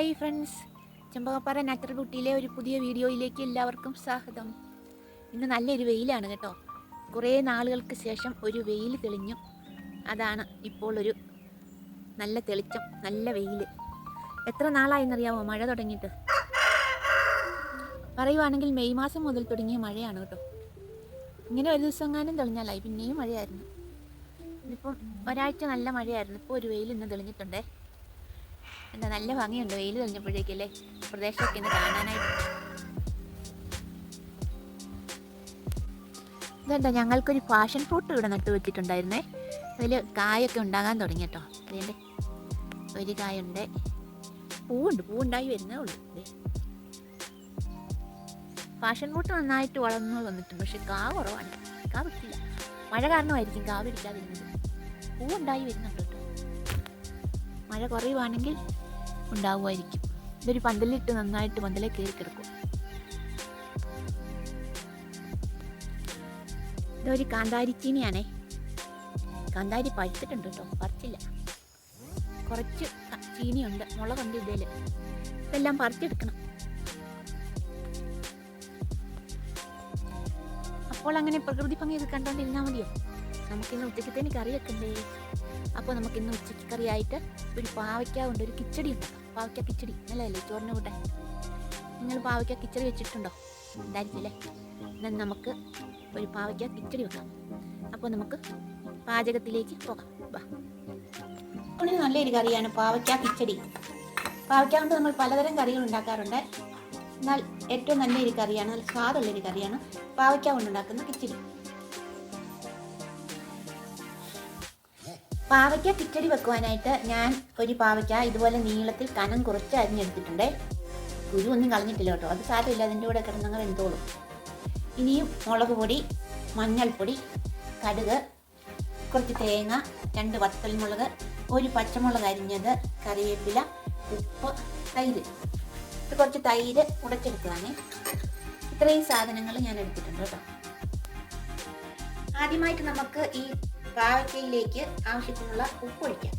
Hi friends Chembakappara natural ബ്യൂട്ടിയിലെ ഒരു പുതിയ വീഡിയോയിലേക്ക് എല്ലാവർക്കും സ്വാഗതം. ഇന്ന് നല്ലൊരു വെയിലാണ് കേട്ടോ. കുറേ നാളുകൾക്ക് ശേഷം ഒരു വെയിൽ തെളിഞ്ഞു. അതാണ് ഇപ്പോൾ ഒരു നല്ല തെളിച്ചം നല്ല വെയിൽ. എത്ര നാളായെന്നറിയാമോ മഴ തുടങ്ങിയിട്ട്? പറയുവാണെങ്കിൽ മെയ് മാസം മുതൽ തുടങ്ങിയ മഴയാണ് കേട്ടോ. ഇങ്ങനെ ഒരു ദിവസം എങ്ങാനും തെളിഞ്ഞാലായി. പിന്നെയും മഴയായിരുന്നു. ഇപ്പം ഒരാഴ്ച നല്ല മഴയായിരുന്നു. ഇപ്പോൾ ഒരു വെയിൽ ഇന്ന് തെളിഞ്ഞിട്ടുണ്ടേ. എന്താ നല്ല ഭംഗിയുണ്ട്. വെയിൽ തെളിഞ്ഞപ്പോഴേക്കല്ലേ പ്രദേശമൊക്കെ ഇന്ന് കാണാനായിട്ട് ഇതെന്താ ഞങ്ങൾക്കൊരു ഫാഷൻ ഫ്രൂട്ട് ഇവിടെ നട്ടു വെച്ചിട്ടുണ്ടായിരുന്നേ. അതിൽ കായൊക്കെ ഉണ്ടാകാൻ തുടങ്ങി കേട്ടോ. അതിന്റെ ഒരു കായുണ്ട്. പൂവുണ്ട്. പൂവുണ്ടായി വരുന്നേ ഉള്ളൂ. ദേ. പാഷൻ ഫ്രൂട്ട് നന്നായിട്ട് വളർന്നു വന്നിട്ടും പക്ഷെ കാ കുറവാണ്. കാ പിടിച്ചില്ല മഴ കാരണമായിരിക്കും കാ പിടിക്കാതിരുന്നത് പൂവുണ്ടായി വരുന്നുണ്ട് കേട്ടോ. മഴ കുറയുവാണെങ്കിൽ ഉണ്ടാവുമായിരിക്കും. ഇതൊരു പന്തലിട്ട് നന്നായിട്ട് പന്തലെ കയറി കിടക്കും. ഇതൊരു കാന്താരിച്ചീനിയാണേ കാന്താരി പഴുത്തിട്ടുണ്ട് കേട്ടോ പറിച്ചില്ല. കുറച്ച് ചീനിയുണ്ട് മുളകുണ്ട് ഇതിൽ ഇതെല്ലാം പറിച്ചെടുക്കണം. അപ്പോൾ അങ്ങനെ പ്രകൃതി ഭംഗി ഇത് കണ്ടോണ്ടിരുന്നാൽ മതിയോ? നമുക്കിന്ന് ഉച്ചക്കത്തേന് കറി വെക്കണ്ടേ അപ്പോൾ നമുക്ക് ഇന്ന് ഉച്ചയ്ക്ക് കറിയായിട്ട് ഒരു പാവയ്ക്ക കൊണ്ട് ഒരു കിച്ചടി ഉണ്ടാക്കാം പാവയ്ക്ക കിച്ചടി നല്ലതല്ലേ ചോറിന് കൂട്ടെ നിങ്ങൾ പാവയ്ക്ക കിച്ചടി വെച്ചിട്ടുണ്ടോ? ഉണ്ടായിരിക്കില്ലേ എന്നാൽ നമുക്ക് ഒരു പാവയ്ക്ക കിച്ചടി വെക്കാം. അപ്പോൾ നമുക്ക് പാചകത്തിലേക്ക് പോകാം. വാ. ഇത് നല്ലൊരു കറിയാണ് പാവയ്ക്ക കിച്ചടി. പാവയ്ക്ക കൊണ്ട് നമ്മൾ പലതരം കറികൾ ഉണ്ടാക്കാറുണ്ട്. എന്നാൽ ഏറ്റവും നല്ലൊരു കറിയാണ് നല്ല സ്വാദുള്ളൊരു കറിയാണ് പാവയ്ക്ക കൊണ്ടുണ്ടാക്കുന്ന കിച്ചടി. പാവയ്ക്ക കിച്ചടി വെക്കുവാനായിട്ട് ഞാൻ ഒരു പാവയ്ക്ക ഇതുപോലെ നീളത്തിൽ കനം കുറച്ച് അരിഞ്ഞെടുത്തിട്ടുണ്ട്. കുരു ഒന്നും കളഞ്ഞിട്ടില്ല കേട്ടോ. അത് സാരമില്ല അതിന്റെ കൂടെ കിടന്നങ്ങൾ എന്തോളും ഇനിയും മുളക് പൊടി മഞ്ഞൾപ്പൊടി കടുക് കുറച്ച് തേങ്ങ രണ്ട് വത്തൽ മുളക് ഒരു പച്ചമുളക് അരിഞ്ഞത് കറിവേപ്പില ഉപ്പ് തൈര്. ഇത് കുറച്ച് തൈര് ഉടച്ചെടുക്കുകയാണ് ഇത്രയും സാധനങ്ങൾ ഞാൻ എടുത്തിട്ടുണ്ട് കേട്ടോ. ആദ്യമായിട്ട് നമുക്ക് ഈ പാവയ്ക്കയിലേക്ക് ആവശ്യത്തിനുള്ള ഉപ്പൊഴിക്കാം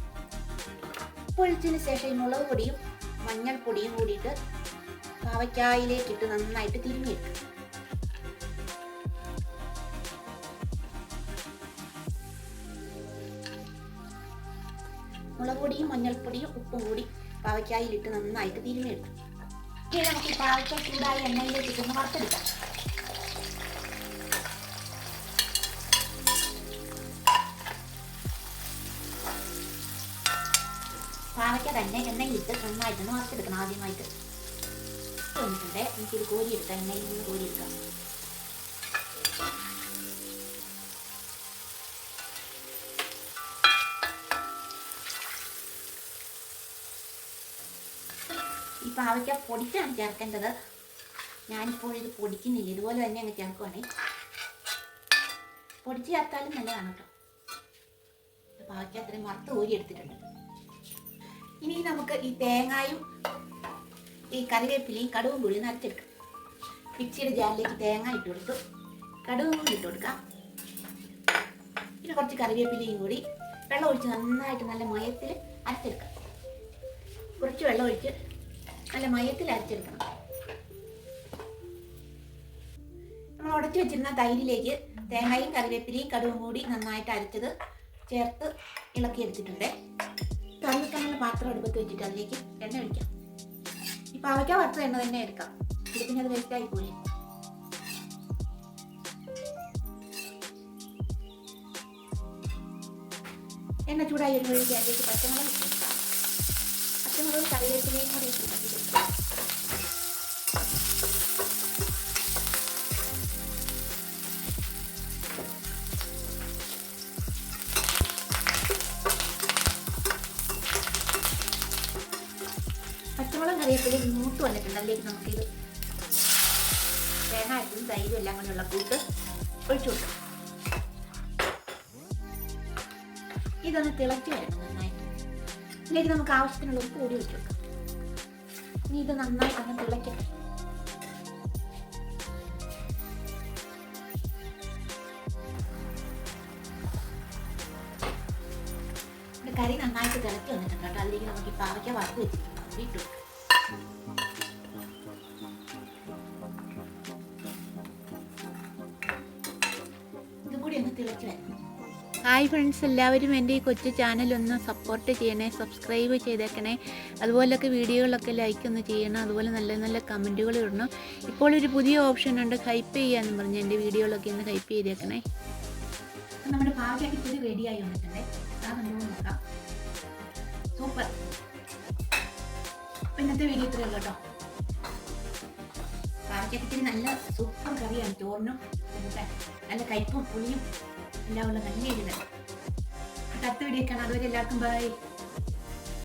ഉപ്പൊഴിച്ചതിന് ശേഷം മുളക് പൊടിയും മഞ്ഞൾപ്പൊടിയും കൂടിയിട്ട് കാവയ്ക്കായിലേക്ക് ഇട്ട് നന്നായിട്ട് തിരുമ്മിയെടുക്കും. മുളക് പൊടിയും മഞ്ഞൾപ്പൊടിയും ഉപ്പും കൂടി പാവയ്ക്കായിലിട്ട് നന്നായിട്ട് തിരുമ്മിയെടുക്കും. ഇനി നമുക്ക് പാവയ്ക്ക ചൂടായ എണ്ണയിലേക്ക് ഇട്ടൊന്ന് വറുത്തെടുക്കാം. പാവയ്ക്ക തന്നെ നന്നായിട്ട് നന്നായിട്ടൊന്ന് വറുത്തെടുക്കണം ആദ്യമായിട്ട്. വന്നിട്ടുണ്ട് എനിക്കിത് കോരിയെടുക്കാം എണ്ണയിൽ നിന്ന് കോരിയെടുക്കാം ഈ പാവയ്ക്ക പൊടിച്ചാണ് ചേർക്കേണ്ടത്. ഞാനിപ്പോൾ ഇത് പൊടിക്കുന്നില്ല ഇതുപോലെ തന്നെ അങ്ങ് ചേർക്കുവാണേ. പൊടിച്ച് ചേർത്താലും നല്ലതാണ് കേട്ടോ. പാവയ്ക്ക അത്രയും വറുത്ത് കോരി എടുത്തിട്ടുണ്ട്. ഇനി നമുക്ക് ഈ തേങ്ങായും ഈ കറിവേപ്പിലയും കടുവും കൂടി നരച്ചെടുക്കാം മിക്സിയുടെ ജാറിലേക്ക് തേങ്ങ ഇട്ട് കൊടുത്തു. കടുവും കൂടി ഇട്ട് കൊടുക്കാം. പിന്നെ കുറച്ച് കറിവേപ്പിലയും കൂടി വെള്ളം ഒഴിച്ച് നന്നായിട്ട് നല്ല മയത്തിൽ അരച്ചെടുക്കാം. കുറച്ച് വെള്ളം ഒഴിച്ച് നല്ല മയത്തിൽ അരച്ചെടുക്കണം. നമ്മൾ ഉടച്ചു വെച്ചിരുന്ന തൈരിലേക്ക് തേങ്ങയും കറിവേപ്പിലയും കടുവും കൂടി നന്നായിട്ട് അരച്ചത് ചേർത്ത് ഇളക്കി എടുത്തിട്ടുണ്ട്. പാത്രം അടുപ്പത്ത് വെച്ചിട്ട് അതിലേക്ക് എണ്ണ ഒഴിക്കാം. ഈ പാവയ്ക്ക വറുത്ത എണ്ണ തന്നെ എടുക്കാം. ഇത് പിന്നെ അത് വേസ്റ്റ് ആയി പോലെ എണ്ണ ചൂടായി വരുമ്പോഴേക്കും അതിലേക്ക് പച്ചമുളക് പച്ചമുളക് കറിവേപ്പിലയും കൂടി പച്ചമുളക് കറിവേപ്പിലയും മൂത്ത് വന്നിട്ടുണ്ട്. അതിലേക്ക് നമുക്കിത് തേങ്ങ അരച്ചും തൈരും എല്ലാം കൊണ്ടുള്ള കൂട്ട് ഒഴിച്ചു കൊടുക്കും. ഇതൊന്ന് തിളച്ച് വരണം നന്നായിട്ട്. ഇതിലേക്ക് നമുക്ക് ആവശ്യത്തിനുള്ള ഉപ്പ് കൂടി ഒഴിച്ചു കൊടുക്കാം. ഇനി ഇത് നന്നായി അങ്ങ് തിളയ്ക്കട്ടെ കറി നന്നായിട്ട് തിളക്കി വന്നിട്ടുണ്ട് കേട്ടോ. അതിലേക്ക് നമുക്ക് ഈ പാവയ്ക്ക വറുത്ത് വെച്ചിട്ടുണ്ട് ഇട്ട് ഹായ് ഫ്രണ്ട്സ് എല്ലാവരും എന്റെ ഈ കൊച്ചു ചാനലൊന്ന് സപ്പോർട്ട് ചെയ്യണേ സബ്സ്ക്രൈബ് ചെയ്തേക്കണേ. അതുപോലൊക്കെ വീഡിയോകളൊക്കെ ലൈക്ക് ഒന്ന് ചെയ്യണം അതുപോലെ നല്ല നല്ല കമന്റുകൾ ഇടണം. ഇപ്പോൾ ഒരു പുതിയ ഓപ്ഷൻ ഉണ്ട് ഹൈപ്പ് ചെയ്യാന്ന് പറഞ്ഞ് എന്റെ വീഡിയോകളൊക്കെ ഒന്ന് ഹൈപ്പ് ചെയ്തേക്കണേ. നമ്മുടെ പാവയ്ക്കൊക്കെ ഇത്തിരി റെഡിയായി വന്നിട്ടുണ്ടേ. നോക്കാം. സൂപ്പർ അപ്പം ഇന്നത്തെ വീഡിയോ ഇത്രയേ കേട്ടോ. പാവയ്ക്കൊക്കെ ഇത്തിരി നല്ല സൂപ്പർ കറിയാണ് ചോറിനും നല്ല കയ്പും പുളിയും എല്ലാം നന്ദി ഇത് അടുത്ത വീഡിയോ കാണാം അതുവരെ എല്ലാവർക്കും ബൈ